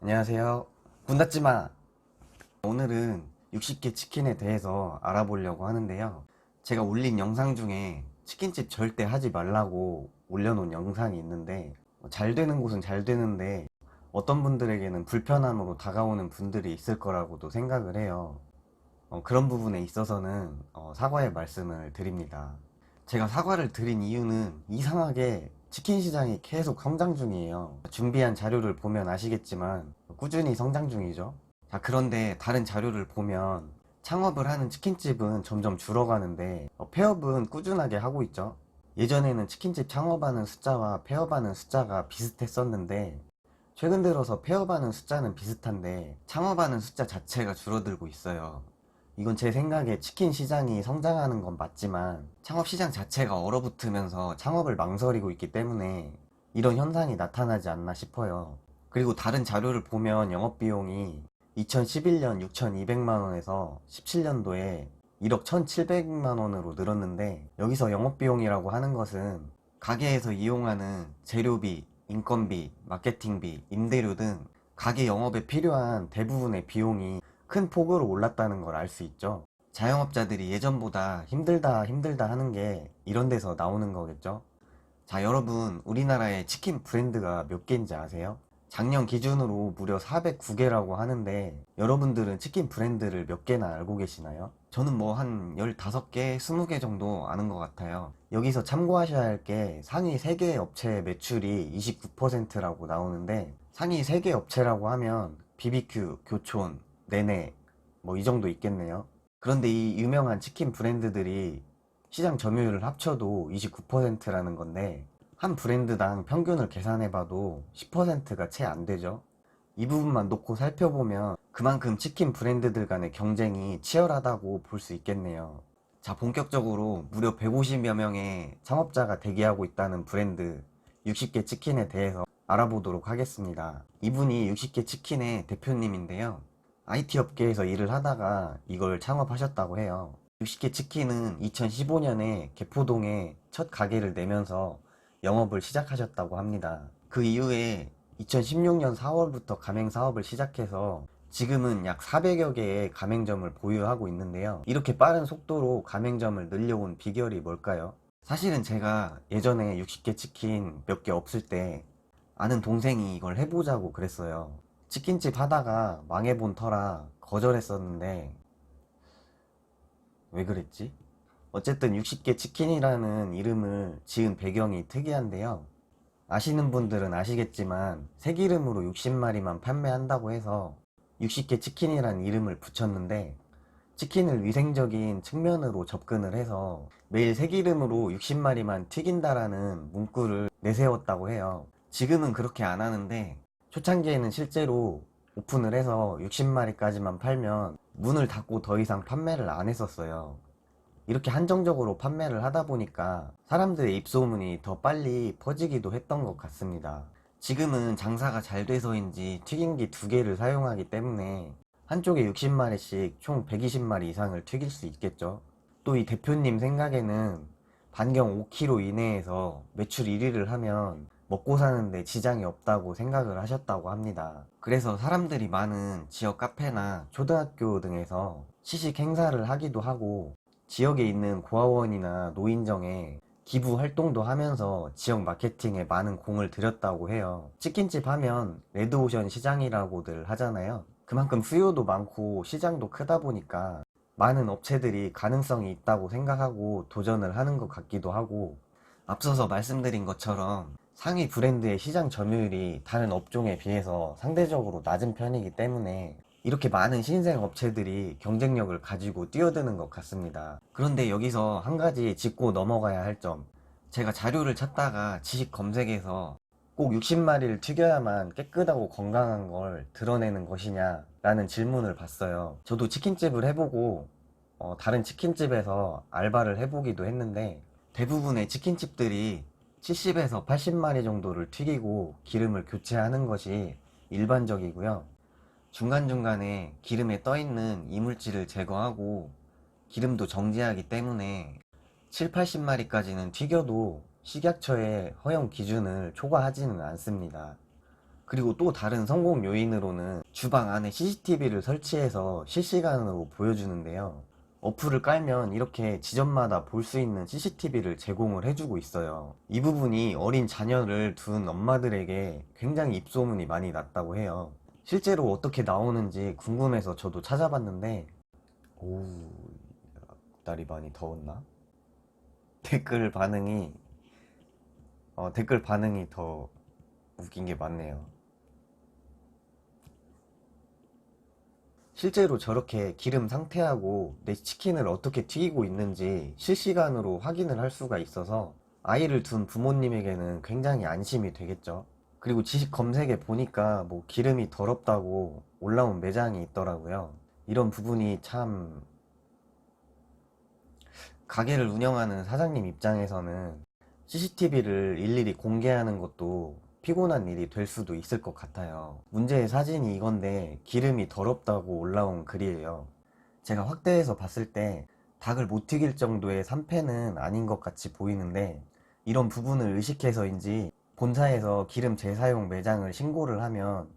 안녕하세요. 문 닫지 마! 오늘은 60개 치킨에 대해서 알아보려고 하는데요. 제가 올린 영상 중에 치킨집 절대 하지 말라고 올려놓은 영상이 있는데, 잘 되는 곳은 잘 되는데, 어떤 분들에게는 불편함으로 다가오는 분들이 있을 거라고도 생각을 해요. 어, 그런 부분에 있어서는 어, 사과의 말씀을 드립니다. 제가 사과를 드린 이유는 이상하게 치킨 시장이 계속 성장 중이에요. 준비한 자료를 보면 아시겠지만 꾸준히 성장 중이죠. 자, 그런데 다른 자료를 보면 창업을 하는 치킨집은 점점 줄어가는데 어, 폐업은 꾸준하게 하고 있죠. 예전에는 치킨집 창업하는 숫자와 폐업하는 숫자가 비슷했었는데 최근 들어서 폐업하는 숫자는 비슷한데 창업하는 숫자 자체가 줄어들고 있어요. 이건 제 생각에 치킨 시장이 성장하는 건 맞지만 창업 시장 자체가 얼어붙으면서 창업을 망설이고 있기 때문에 이런 현상이 나타나지 않나 싶어요. 그리고 다른 자료를 보면 영업비용이 2011년 6,200만 원에서 17년도에 1억 1,700만 원으로 늘었는데 여기서 영업비용이라고 하는 것은 가게에서 이용하는 재료비, 인건비, 마케팅비, 임대료 등 가게 영업에 필요한 대부분의 비용이 큰 폭으로 올랐다는 걸 알 수 있죠. 자영업자들이 예전보다 힘들다 힘들다 하는 게 이런 데서 나오는 거겠죠. 자, 여러분, 우리나라에 치킨 브랜드가 몇 개인지 아세요? 작년 기준으로 무려 409개라고 하는데 여러분들은 치킨 브랜드를 몇 개나 알고 계시나요? 저는 뭐 한 15개, 20개 정도 아는 것 같아요. 여기서 참고하셔야 할 게 상위 3개 업체 매출이 29%라고 나오는데 상위 3개 업체라고 하면 BBQ, 교촌, 네네 뭐이 정도 있겠네요. 그런데 이 유명한 치킨 브랜드들이 시장 점유율을 합쳐도 29%라는 건데 한 브랜드당 평균을 계산해봐도 10%가 채 안 되죠. 이 부분만 놓고 살펴보면 그만큼 치킨 브랜드들 간의 경쟁이 치열하다고 볼 수 있겠네요. 자, 본격적으로 무려 150여 명의 창업자가 대기하고 있다는 브랜드 60개 치킨에 대해서 알아보도록 하겠습니다. 이분이 60개 치킨의 대표님인데요. IT 업계에서 일을 하다가 이걸 창업하셨다고 해요. 60개 치킨은 2015년에 개포동에 첫 가게를 내면서 영업을 시작하셨다고 합니다. 그 이후에 2016년 4월부터 가맹 사업을 시작해서 지금은 약 400여 개의 가맹점을 보유하고 있는데요. 이렇게 빠른 속도로 가맹점을 늘려온 비결이 뭘까요? 사실은 제가 예전에 60개 치킨 몇 개 없을 때 아는 동생이 이걸 해보자고 그랬어요. 치킨집 하다가 망해본 터라 거절했었는데 왜 그랬지? 어쨌든 60개 치킨이라는 이름을 지은 배경이 특이한데요. 아시는 분들은 아시겠지만 새기름으로 60마리만 판매한다고 해서 60개 치킨이란 이름을 붙였는데 치킨을 위생적인 측면으로 접근을 해서 매일 새기름으로 60마리만 튀긴다라는 문구를 내세웠다고 해요. 지금은 그렇게 안 하는데 초창기에는 실제로 오픈을 해서 60마리까지만 팔면 문을 닫고 더 이상 판매를 안 했었어요. 이렇게 한정적으로 판매를 하다 보니까 사람들의 입소문이 더 빨리 퍼지기도 했던 것 같습니다. 지금은 장사가 잘 돼서인지 튀김기 두 개를 사용하기 때문에 한쪽에 60마리씩 총 120마리 이상을 튀길 수 있겠죠. 또 이 대표님 생각에는 반경 5km 이내에서 매출 1위를 하면 먹고 사는데 지장이 없다고 생각을 하셨다고 합니다. 그래서 사람들이 많은 지역 카페나 초등학교 등에서 시식 행사를 하기도 하고 지역에 있는 고아원이나 노인정에 기부 활동도 하면서 지역 마케팅에 많은 공을 들였다고 해요. 치킨집 하면 레드오션 시장이라고들 하잖아요. 그만큼 수요도 많고 시장도 크다 보니까 많은 업체들이 가능성이 있다고 생각하고 도전을 하는 것 같기도 하고 앞서서 말씀드린 것처럼 상위 브랜드의 시장 점유율이 다른 업종에 비해서 상대적으로 낮은 편이기 때문에 이렇게 많은 신생 업체들이 경쟁력을 가지고 뛰어드는 것 같습니다. 그런데 여기서 한 가지 짚고 넘어가야 할 점. 제가 자료를 찾다가 지식 검색에서 꼭 60마리를 튀겨야만 깨끗하고 건강한 걸 드러내는 것이냐 라는 질문을 봤어요. 저도 치킨집을 해보고 어, 다른 치킨집에서 알바를 해보기도 했는데 대부분의 치킨집들이 70에서 80마리 정도를 튀기고 기름을 교체하는 것이 일반적이고요. 중간중간에 기름에 떠있는 이물질을 제거하고 기름도 정지하기 때문에 7, 80마리까지는 튀겨도 식약처의 허용 기준을 초과하지는 않습니다. 그리고 또 다른 성공 요인으로는 주방 안에 CCTV를 설치해서 실시간으로 보여주는데요. 어플을 깔면 이렇게 지점마다 볼 수 있는 CCTV를 제공을 해주고 있어요. 이 부분이 어린 자녀를 둔 엄마들에게 굉장히 입소문이 많이 났다고 해요. 실제로 어떻게 나오는지 궁금해서 저도 찾아봤는데, 오, 날이 많이 더웠나? 댓글 반응이, 어, 댓글 반응이 더 웃긴 게 많네요. 실제로 저렇게 기름 상태하고 내 치킨을 어떻게 튀기고 있는지 실시간으로 확인을 할 수가 있어서 아이를 둔 부모님에게는 굉장히 안심이 되겠죠. 그리고 지식 검색에 보니까 뭐 기름이 더럽다고 올라온 매장이 있더라고요. 이런 부분이 참 가게를 운영하는 사장님 입장에서는 CCTV를 일일이 공개하는 것도 피곤한 일이 될 수도 있을 것 같아요. 문제의 사진이 이건데 기름이 더럽다고 올라온 글이에요. 제가 확대해서 봤을 때 닭을 못 튀길 정도의 산패는 아닌 것 같이 보이는데 이런 부분을 의식해서인지 본사에서 기름 재사용 매장을 신고를 하면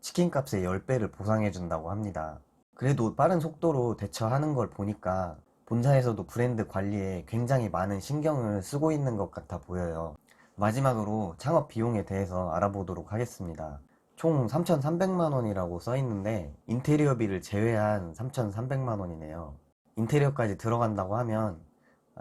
치킨값의 10배를 보상해 준다고 합니다. 그래도 빠른 속도로 대처하는 걸 보니까 본사에서도 브랜드 관리에 굉장히 많은 신경을 쓰고 있는 것 같아 보여요. 마지막으로 창업 비용에 대해서 알아보도록 하겠습니다. 총 3,300만 원이라고 써 있는데 인테리어비를 제외한 3,300만 원이네요. 인테리어까지 들어간다고 하면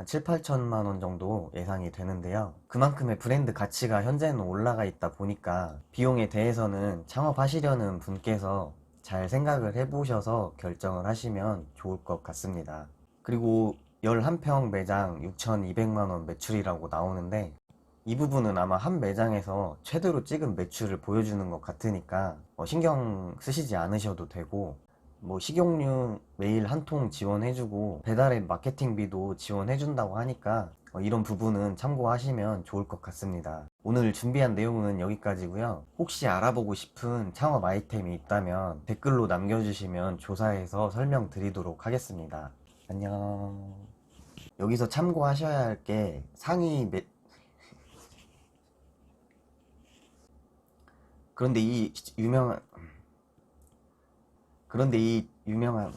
7, 8천만 원 정도 예상이 되는데요. 그만큼의 브랜드 가치가 현재는 올라가 있다 보니까 비용에 대해서는 창업하시려는 분께서 잘 생각을 해보셔서 결정을 하시면 좋을 것 같습니다. 그리고 11평 매장 6,200만 원 매출이라고 나오는데 이 부분은 아마 한 매장에서 최대로 찍은 매출을 보여주는 것 같으니까 어, 신경 쓰시지 않으셔도 되고 뭐 식용유 매일 한 통 지원해주고 배달의 마케팅비도 지원해준다고 하니까 어, 이런 부분은 참고하시면 좋을 것 같습니다. 오늘 준비한 내용은 여기까지고요. 혹시 알아보고 싶은 창업 아이템이 있다면 댓글로 남겨주시면 조사해서 설명드리도록 하겠습니다. 안녕. 여기서 참고하셔야 할 게 상위 매... 그런데 이 유명한 그런데 이 유명한